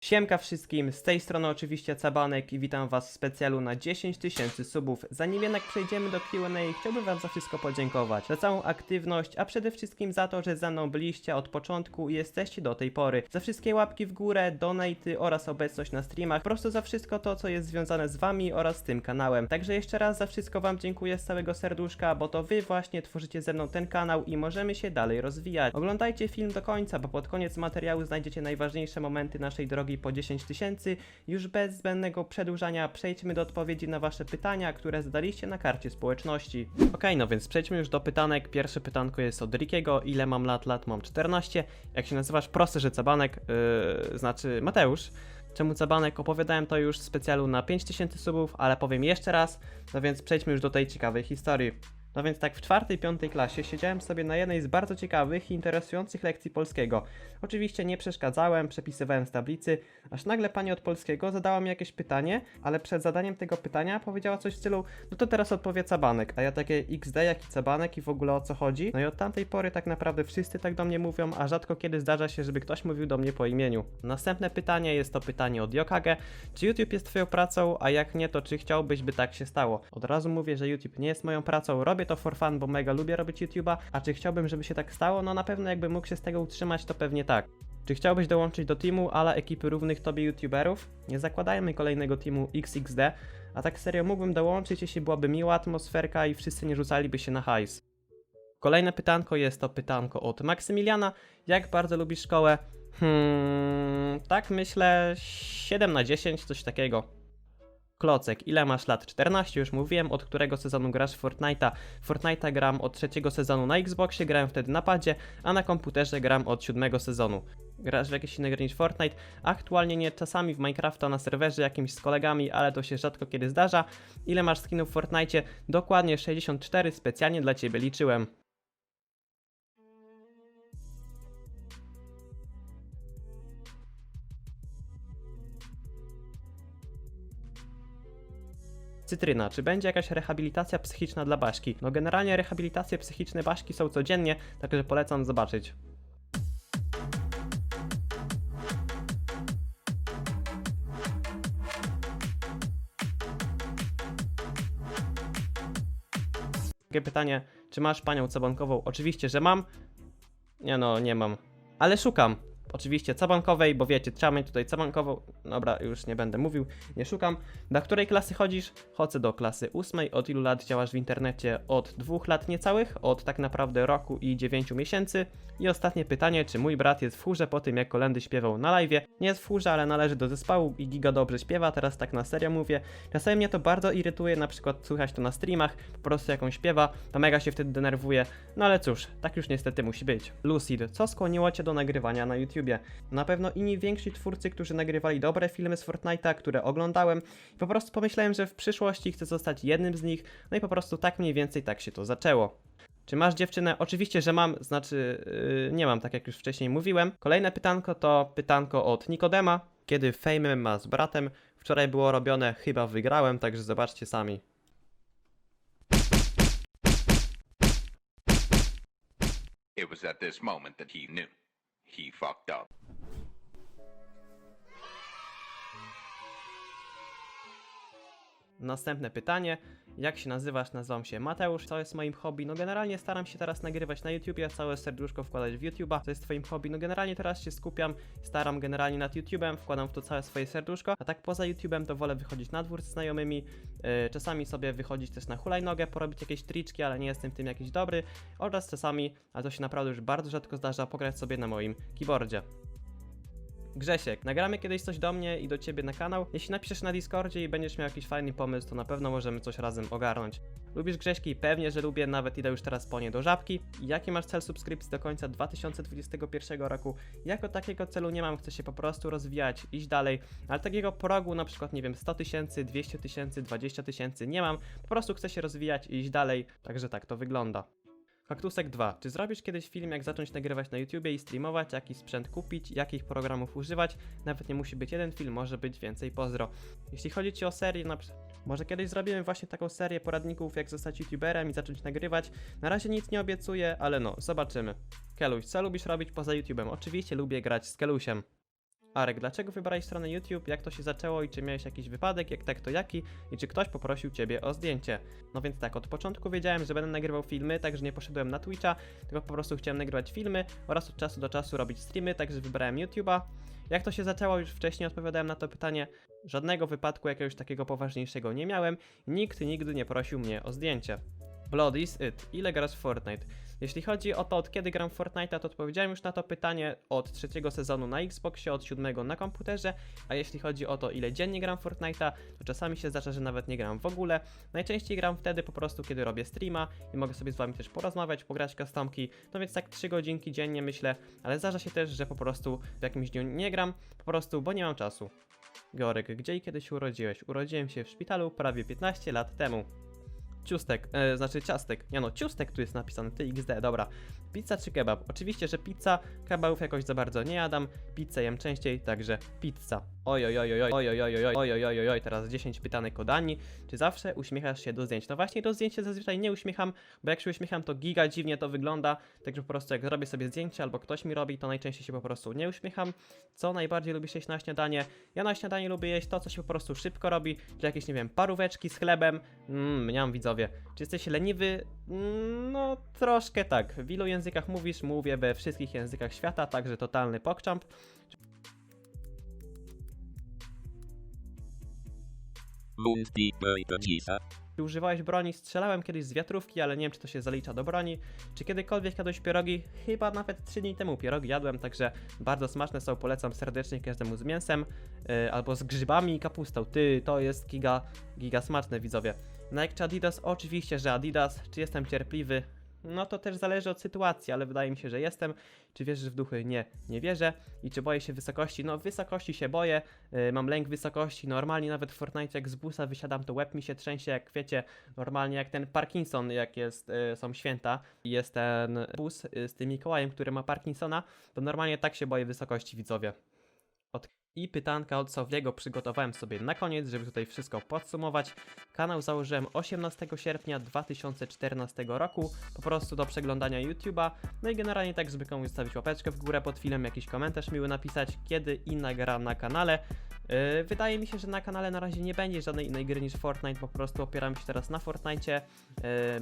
Siemka wszystkim, z tej strony oczywiście Cabanek i witam was w specjalu na 10 tysięcy subów. Zanim jednak przejdziemy do Q&A, chciałbym wam za wszystko podziękować. Za całą aktywność, a przede wszystkim za to, że ze mną byliście od początku i jesteście do tej pory. Za wszystkie łapki w górę, donaty oraz obecność na streamach. Po prostu za wszystko to, co jest związane z wami oraz tym kanałem. Także jeszcze raz za wszystko wam dziękuję z całego serduszka, bo to wy właśnie tworzycie ze mną ten kanał i możemy się dalej rozwijać. Oglądajcie film do końca, bo pod koniec materiału znajdziecie najważniejsze momenty naszej drogi po 10 tysięcy. Już bez zbędnego przedłużania przejdźmy do odpowiedzi na wasze pytania, które zadaliście na karcie społeczności. Okej, no więc przejdźmy już do pytanek. Pierwsze pytanko jest od Rickiego. Ile mam lat? Lat mam 14. Jak się nazywasz? Proste, że Cabanek, yy, znaczy Mateusz. Czemu Cabanek? Opowiadałem to już w specjalu na 5000 subów, ale powiem jeszcze raz. No więc przejdźmy już do tej ciekawej historii. No więc tak, w czwartej, piątej klasie siedziałem sobie na jednej z bardzo ciekawych i interesujących lekcji polskiego. Oczywiście nie przeszkadzałem, przepisywałem z tablicy, aż nagle pani od polskiego zadała mi jakieś pytanie, ale przed zadaniem tego pytania powiedziała coś w stylu, no to teraz odpowie Cabanek, a ja takie XD, jaki Cabanek i w ogóle o co chodzi? No i od tamtej pory tak naprawdę wszyscy tak do mnie mówią, a rzadko kiedy zdarza się, żeby ktoś mówił do mnie po imieniu. Następne pytanie jest to pytanie od Yokage. Czy YouTube jest twoją pracą, a jak nie, to czy chciałbyś, by tak się stało? Od razu mówię, że YouTube nie jest moją pracą, robię to for fun, bo mega lubię robić YouTube'a, a czy chciałbym, żeby się tak stało? No na pewno jakbym mógł się z tego utrzymać, to pewnie tak. Czy chciałbyś dołączyć do teamu, ale ekipy równych tobie YouTuberów? Nie zakładajmy kolejnego teamu XXD, a tak serio mógłbym dołączyć, jeśli byłaby miła atmosferka i wszyscy nie rzucaliby się na hajs. Kolejne pytanko jest to pytanko od Maksymiliana. Jak bardzo lubisz szkołę? Hmm, tak myślę 7 na 10, coś takiego. Klocek, ile masz lat? 14, już mówiłem, od którego sezonu grasz w Fortnite'a. Fortnite'a gram od trzeciego sezonu na Xboxie, grałem wtedy na padzie, a na komputerze gram od siódmego sezonu. Grasz w jakieś inne gry niż Fortnite? Aktualnie nie, czasami w Minecrafta na serwerze jakimś z kolegami, ale to się rzadko kiedy zdarza. Ile masz skinów w Fortnite? Dokładnie 64, specjalnie dla ciebie liczyłem. Cytryna, czy będzie jakaś rehabilitacja psychiczna dla Baśki? No generalnie rehabilitacje psychiczne Baśki są codziennie, także polecam zobaczyć. Drugie pytanie, czy masz panią cabankową? Oczywiście, że mam. Nie no, nie mam. Ale szukam. Oczywiście cabankowej, bo wiecie, trzeba mieć tutaj cabankową. Dobra, już nie będę mówił, nie szukam. Do której klasy chodzisz? Chodzę do klasy ósmej. Od ilu lat działasz w internecie? Od dwóch lat niecałych, od tak naprawdę roku i dziewięciu miesięcy. I ostatnie pytanie, czy mój brat jest w chórze po tym, jak kolendy śpiewał na live? Nie jest w chórze, ale należy do zespołu i giga dobrze śpiewa, teraz tak na serio mówię. Czasami mnie to bardzo irytuje, na przykład słychać to na streamach, po prostu jak on śpiewa, to mega się wtedy denerwuje. No ale cóż, tak już niestety musi być. Lucid, co skłoniło cię do nagrywania na YouTubie? Na pewno inni więksi twórcy, którzy nagrywali dobre filmy z Fortnite'a, które oglądałem po prostu pomyślałem, że w przyszłości chcę zostać jednym z nich, no i po prostu tak mniej więcej tak się to zaczęło. Czy masz dziewczynę? Oczywiście, że mam, znaczy yy, nie mam, tak jak już wcześniej mówiłem. Kolejne pytanko to pytanko od Nikodema. Kiedy Fame ma z bratem? Wczoraj było robione, chyba wygrałem, także zobaczcie sami. It was at this moment that he knew. He fucked up. Następne pytanie. Jak się nazywasz? Nazywam się Mateusz. Co jest moim hobby? No generalnie staram się teraz nagrywać na YouTubie, całe serduszko wkładać w YouTube'a. Co jest twoim hobby? No generalnie teraz się skupiam, staram generalnie nad YouTubem, wkładam w to całe swoje serduszko, a tak poza YouTubem to wolę wychodzić na dwór z znajomymi, yy, czasami sobie wychodzić też na hulajnogę, porobić jakieś triczki, ale nie jestem w tym jakiś dobry, oraz czasami, a to się naprawdę już bardzo rzadko zdarza, pograć sobie na moim keyboardzie. Grzesiek, nagramy kiedyś coś do mnie i do ciebie na kanał. Jeśli napiszesz na Discordzie i będziesz miał jakiś fajny pomysł, to na pewno możemy coś razem ogarnąć. Lubisz Grześki? Pewnie, że lubię, nawet idę już teraz po nie do żabki. Jaki masz cel subskrypcji do końca 2021 roku? Jako takiego celu nie mam, chcę się po prostu rozwijać, iść dalej, ale takiego progu, na przykład, nie wiem, 100 tysięcy, 200 tysięcy, 20 tysięcy nie mam. Po prostu chcę się rozwijać i iść dalej, także tak to wygląda. Kaktusek 2. Czy zrobisz kiedyś film, jak zacząć nagrywać na YouTubie i streamować, jaki sprzęt kupić, jakich programów używać? Nawet nie musi być jeden film, może być więcej, pozdro. Jeśli chodzi Ci o serię, na może kiedyś zrobimy właśnie taką serię poradników, jak zostać YouTuberem i zacząć nagrywać. Na razie nic nie obiecuję, ale no, zobaczymy. Keluś, co lubisz robić poza YouTubem? Oczywiście lubię grać z Kelusiem. Arek, dlaczego wybrałeś stronę YouTube? Jak to się zaczęło i czy miałeś jakiś wypadek? Jak tak, to jaki? I czy ktoś poprosił ciebie o zdjęcie? No więc tak, od początku wiedziałem, że będę nagrywał filmy, także nie poszedłem na Twitcha, tylko po prostu chciałem nagrywać filmy oraz od czasu do czasu robić streamy, także wybrałem YouTube'a. Jak to się zaczęło? Już wcześniej odpowiadałem na to pytanie. Żadnego wypadku jakiegoś takiego poważniejszego nie miałem. Nikt nigdy nie prosił mnie o zdjęcie. Blood is it. Ile grasz w Fortnite? Jeśli chodzi o to, od kiedy gram w to odpowiedziałem już na to pytanie od trzeciego sezonu na Xboxie, od siódmego na komputerze, a jeśli chodzi o to, ile dziennie gram w to czasami się zdarza, że nawet nie gram w ogóle. Najczęściej gram wtedy po prostu, kiedy robię streama i mogę sobie z wami też porozmawiać, pograć customki, no więc tak 3 godzinki dziennie myślę, ale zdarza się też, że po prostu w jakimś dniu nie gram, po prostu, bo nie mam czasu. Georek, gdzie i kiedy się urodziłeś? Urodziłem się w szpitalu prawie 15 lat temu. Ciustek, e, znaczy ciastek. Nie no, ciustek tu jest napisane, ty XD, dobra. Pizza czy kebab? Oczywiście, że pizza, kebabów jakoś za bardzo nie jadam, pizzę jem częściej, także pizza. Oj, oj, oj, oj, oj, oj, oj, oj, oj, oj, oj, oj, teraz 10 pytanek o Dani. Czy zawsze uśmiechasz się do zdjęć? No właśnie do zdjęć się zazwyczaj nie uśmiecham, bo jak się uśmiecham, to giga dziwnie to wygląda, także po prostu jak robię sobie zdjęcie albo ktoś mi robi, to najczęściej się po prostu nie uśmiecham. Co najbardziej lubisz jeść na śniadanie? Ja na śniadanie lubię jeść to, co się po prostu szybko robi, czyli jakieś, nie wiem, paróweczki z chlebem. Mmm, mniam widzowie. Czy jesteś leniwy? Mm, no, troszkę tak. W ilu językach mówisz? Mówię we wszystkich językach świata, także totalny pokczamp. Czy używałeś broni? Strzelałem kiedyś z wiatrówki, ale nie wiem, czy to się zalicza do broni. Czy kiedykolwiek jadłeś pierogi? Chyba nawet 3 dni temu pierogi jadłem, także bardzo smaczne są, polecam serdecznie każdemu z mięsem, yy, albo z grzybami i kapustą. Ty, to jest giga, giga smaczne, widzowie. Nike czy Adidas? Oczywiście, że Adidas. Czy jestem cierpliwy? No to też zależy od sytuacji, ale wydaje mi się, że jestem. Czy wierzysz w duchy? Nie, nie wierzę. I czy boję się wysokości? No wysokości się boję. Yy, mam lęk wysokości. Normalnie nawet w Fortnite jak z busa wysiadam, to łeb mi się trzęsie, jak wiecie, normalnie jak ten Parkinson, jak jest, yy, są święta i jest ten bus yy, z tym Mikołajem, który ma Parkinsona, to normalnie tak się boję wysokości, widzowie. I pytanka od Sowliego przygotowałem sobie na koniec, żeby tutaj wszystko podsumować. Kanał założyłem 18 sierpnia 2014 roku, po prostu do przeglądania YouTube'a. No i generalnie tak, żeby komuś zostawić łapeczkę w górę pod filmem, jakiś komentarz miły napisać, kiedy inna gra na kanale. Yy, wydaje mi się, że na kanale na razie nie będzie żadnej innej gry niż Fortnite, po prostu opieram się teraz na Fortnite. Yy,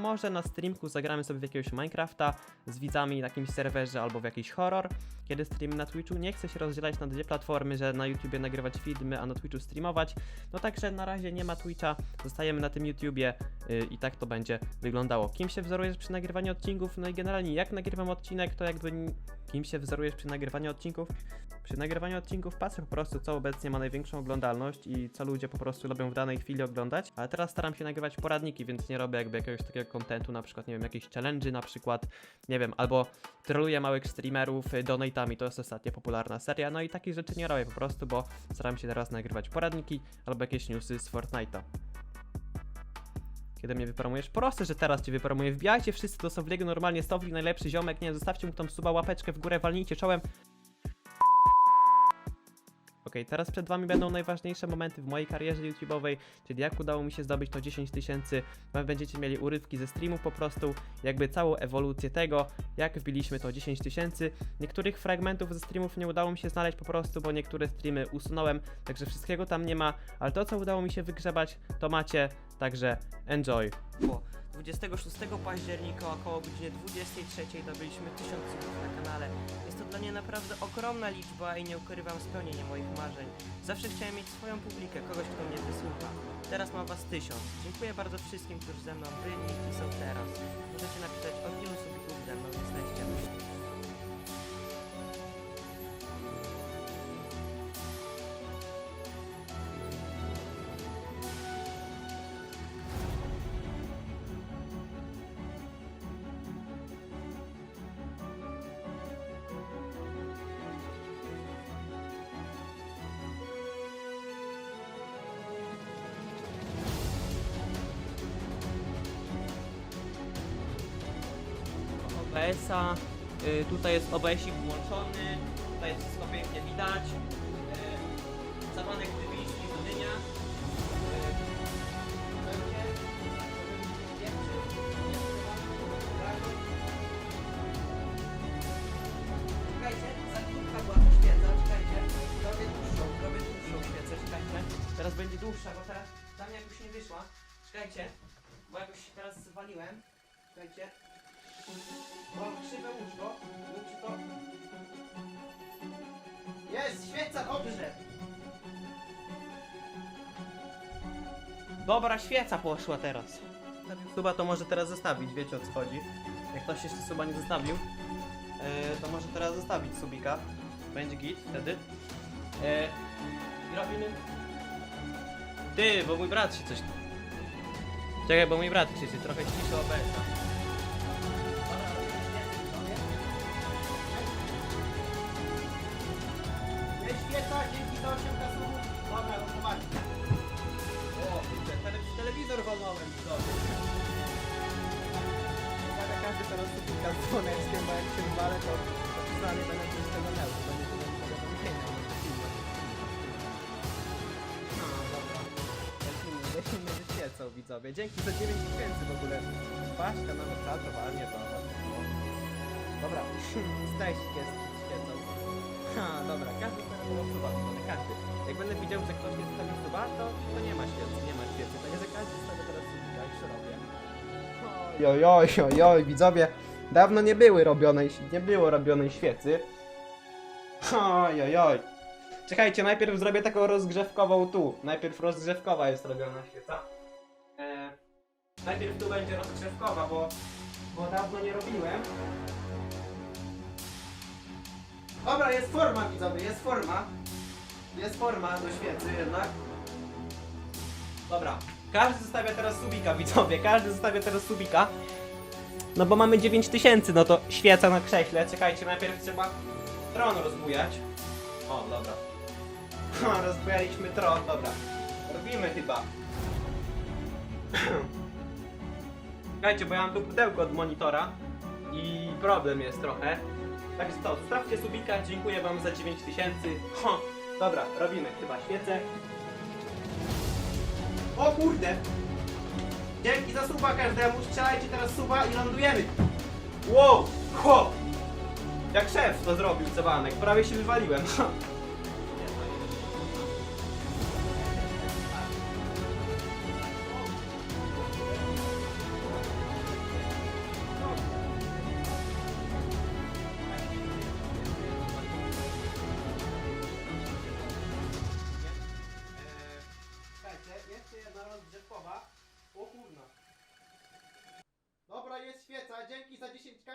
może na streamku zagramy sobie w jakiegoś Minecrafta z widzami na jakimś serwerze albo w jakiś horror. Kiedy streamy na Twitchu, nie chcę się rozdzielać na dwie platformy, że na YouTubie nagrywać filmy, a na Twitchu streamować. No także na razie nie ma Twitcha, zostajemy na tym YouTubie yy, i tak to będzie wyglądało. Kim się wzorujesz przy nagrywaniu odcinków? No i generalnie jak nagrywam odcinek, to jakby kim się wzorujesz przy nagrywaniu odcinków? Przy nagrywaniu odcinków patrzę po prostu, co obecnie ma największą oglądalność i co ludzie po prostu lubią w danej chwili oglądać, ale teraz staram się nagrywać poradniki, więc nie robię jakby jakiegoś takiego kontentu, na przykład, nie wiem, jakichś challenge'y na przykład, nie wiem, albo troluję małych streamerów y, donate'ami, to jest ostatnio popularna seria, no i takich rzeczy nie robię po prostu, bo staram się teraz nagrywać poradniki albo jakieś newsy z Fortnite'a. Kiedy mnie wypromujesz? Proste, że teraz cię wypromuję. Wbijajcie wszyscy do Sowliego, normalnie Sowli, najlepszy ziomek, nie, zostawcie mu tą suba, łapeczkę w górę, walnijcie czołem. Okej, teraz przed wami będą najważniejsze momenty w mojej karierze YouTube'owej, czyli jak udało mi się zdobyć to 10 tysięcy. Będziecie mieli urywki ze streamów po prostu, jakby całą ewolucję tego, jak wbiliśmy to 10 tysięcy. Niektórych fragmentów ze streamów nie udało mi się znaleźć po prostu, bo niektóre streamy usunąłem, także wszystkiego tam nie ma, ale to co udało mi się wygrzebać, to macie, także enjoy. 26 października około godzinie 23 dobyliśmy 1000 subów na kanale. Jest to dla mnie naprawdę ogromna liczba i nie ukrywam spełnienie moich marzeń. Zawsze chciałem mieć swoją publikę, kogoś, kto mnie wysłucha. Teraz mam was 1000. Dziękuję bardzo wszystkim, którzy ze mną byli i są teraz. Możecie napisać od ilu subików ze mną jesteście. Y, tutaj jest OBS-ik włączony. Tutaj jest wszystko pięknie widać. Y, Zamanek Tywiński, Gdynia. Czekajcie, za chwilkę była to świeca, czekajcie. Teraz będzie dłuższa, bo teraz dla mnie jakoś nie wyszła. Czekajcie, bo jakoś teraz zwaliłem. Czekajcie. Mam krzywe łóżko. Łóżko. Jest, świeca, dobrze. Dobra, świeca poszła teraz. Suba to może teraz zostawić, wiecie o co chodzi. Jak ktoś jeszcze suba nie zostawił, e, to może teraz zostawić subika. Będzie git wtedy. E, robimy... Ty, bo mój brat się coś... Czekaj, bo mój brat krzyczy, trochę ciszy obecna. Walnąłem, dobra. Uwaga, każdy teraz subika z dzwoneczkiem, bo jak się wywalę, to przynajmniej będę coś tego miał, to będzie to będzie powiadomienia, no. No, dobra. Lecimy, lecimy ze świecą, widzowie. Dzięki za 9 tysięcy w ogóle. Paśka nawet czatowanie, to Dobra, stajsik jest z świecą. Ha, dobra, każdy z tego suba, widzowie, każdy. Jak będę widział, że ktoś nie zostawił suba, to, to nie ma świecy, nie ma świecy. Także każdy Oj, oj, oj, oj, widzowie, dawno nie były robionej, nie było robionej świecy. Oj, oj, oj. Czekajcie, najpierw zrobię taką rozgrzewkową tu. Najpierw rozgrzewkowa jest robiona świeca. E, najpierw tu będzie rozgrzewkowa, bo, bo dawno nie robiłem. Dobra, jest forma widzowie, jest forma. Jest forma do świecy jednak. Dobra, każdy zostawia teraz subika, widzowie, każdy zostawia teraz subika. No bo mamy 9000, no to świeca na krześle. Czekajcie, najpierw trzeba tron rozbujać. O, dobra. Rozbujaliśmy tron, dobra. Robimy chyba. Czekajcie, bo ja mam tu pudełko od monitora i problem jest trochę. Także to, sprawdźcie subika, dziękuję wam za 9000. Ho, dobra, robimy chyba świecę. O kurde! Dzięki za suba każdemu, strzelajcie teraz suba i lądujemy! Wow! Ho! Jak szef to zrobił, Cebanek, prawie się wywaliłem. 10